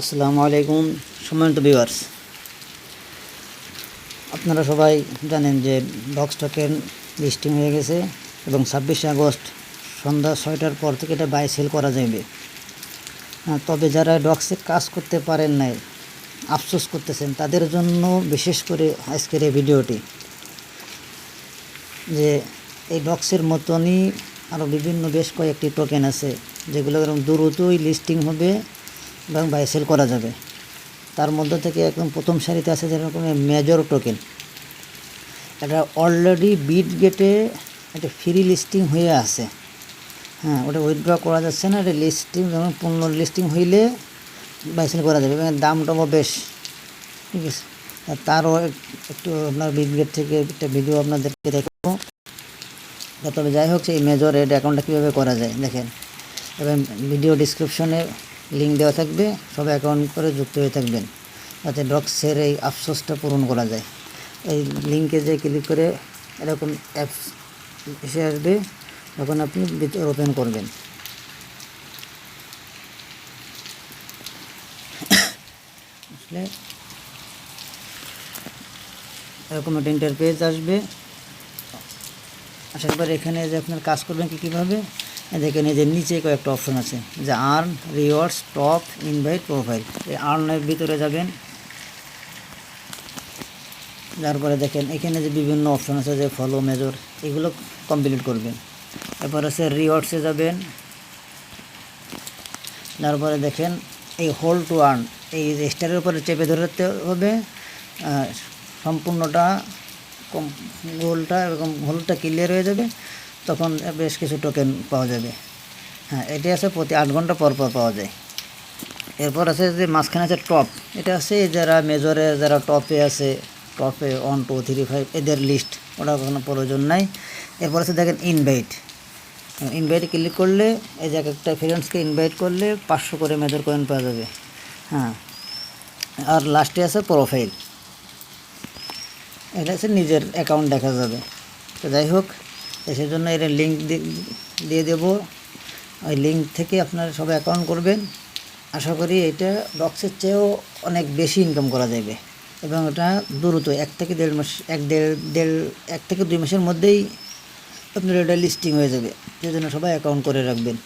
আসসালামু আলাইকুম, সম্মানিত ভিউয়ার্স আপনারা সবাই জানেন যে ডগ স্টকের লিস্টিং হয়ে গেছে এবং ছাব্বিশে আগস্ট সন্ধ্যা ছয়টার পর থেকে এটা বাই সেল করা যাবে তবে যারা ডগসে কাজ করতে পারেন নাই, আফসোস করতেছেন, তাদের জন্য বিশেষ করে আজকের এই ভিডিওটি। যে এই ডক্সের মতনই আরও বিভিন্ন বেশ কয়েকটি টোকেন আছে, যেগুলো এরকম দ্রুতই লিস্টিং হবে এবং বাই সেল করা যাবে। তার মধ্যে থেকে একদম প্রথম সারিতে আছে যেরকম মেজর টোকেন এটা অলরেডি বিট গেটে একটা ফ্রি লিস্টিং হয়ে আছে। হ্যাঁ ওটা উইথড্র করা যাচ্ছে না, এটা লিস্টিং যেমন পূর্ণ লিস্টিং হইলে বাই সেল করা যাবে। এবং দামটাও বেশ, ঠিক আছে? তারও একটু আপনার বিট গেট থেকে একটা ভিডিও আপনাদেরকে দেখাবো। তবে যাই হোক, সেই মেজর রেড অ্যাকাউন্টটা কীভাবে করা যায়, দেখেন। এবং ভিডিও ডিসক্রিপশনে লিঙ্ক দেওয়া থাকবে সবাই অ্যাকাউন্ট করে যুক্ত হয়ে থাকবেন। যাতে ডক্সের এই আফসোসটা পূরণ করা যায়। এই লিঙ্কে যে ক্লিক করে এরকম অ্যাপস এসে আসবে, তখন আপনি ওপেন করবেন। আসলে এরকম একটা ইন্টারপেজ আসবে। আসার পর এখানে যে আপনার কাজ করবেন কি কীভাবে দেখেন এই যে নিচে কয়েকটা অপশন আছে। যে earn rewards top invite profile এই আর্নের ভিতরে যাবেন। তারপরে দেখেন এখানে যে বিভিন্ন অপশন আছে যে ফলো মেজর এগুলো কমপ্লিট করবেন। এরপর আছে রিওয়ার্ডসে যাবেন। তারপরে দেখেন এই হোল টু আর্ন এই স্টারের উপরে চেপে ধরতে হবে। সম্পূর্ণটা কম গোলটা এবং হোলটা ক্লিয়ার হয়ে যাবে। তখন বেশ কিছু টোকেন পাওয়া যাবে। হ্যাঁ এটি আছে প্রতি আট ঘণ্টা পর পর পাওয়া যায়। এরপর আছে যে মাঝখানে আছে টপ এটা আছে যারা মেজরে যারা টপে আছে টপে ওয়ান টু থ্রি ফাইভ এদের লিস্ট ওটা কোনো প্রয়োজন নাই। এরপর আছে দেখেন ইনভাইট ইনভাইট ক্লিক করলে এই যে এক একটা ফ্রেন্ডসকে ইনভাইট করলে পাঁচশো করে মেজর কয়েন পাওয়া যাবে। হ্যাঁ আর লাস্টে আছে প্রোফাইল এটা হচ্ছে নিজের অ্যাকাউন্ট দেখা যাবে। তো যাই হোক তো সেই জন্য এর লিঙ্ক দিয়ে দেব। ওই লিঙ্ক থেকে আপনারা সব অ্যাকাউন্ট করবেন। আশা করি এটা ডক্সের চেয়েও অনেক বেশি ইনকাম করা যাবে। এবং এটা দ্রুত এক থেকে দেড় মাস, এক দেড় দেড়, এক থেকে দুই মাসের মধ্যেই আপনার এটা লিস্টিং হয়ে যাবে। সেই জন্য সবাই অ্যাকাউন্ট করে রাখবেন।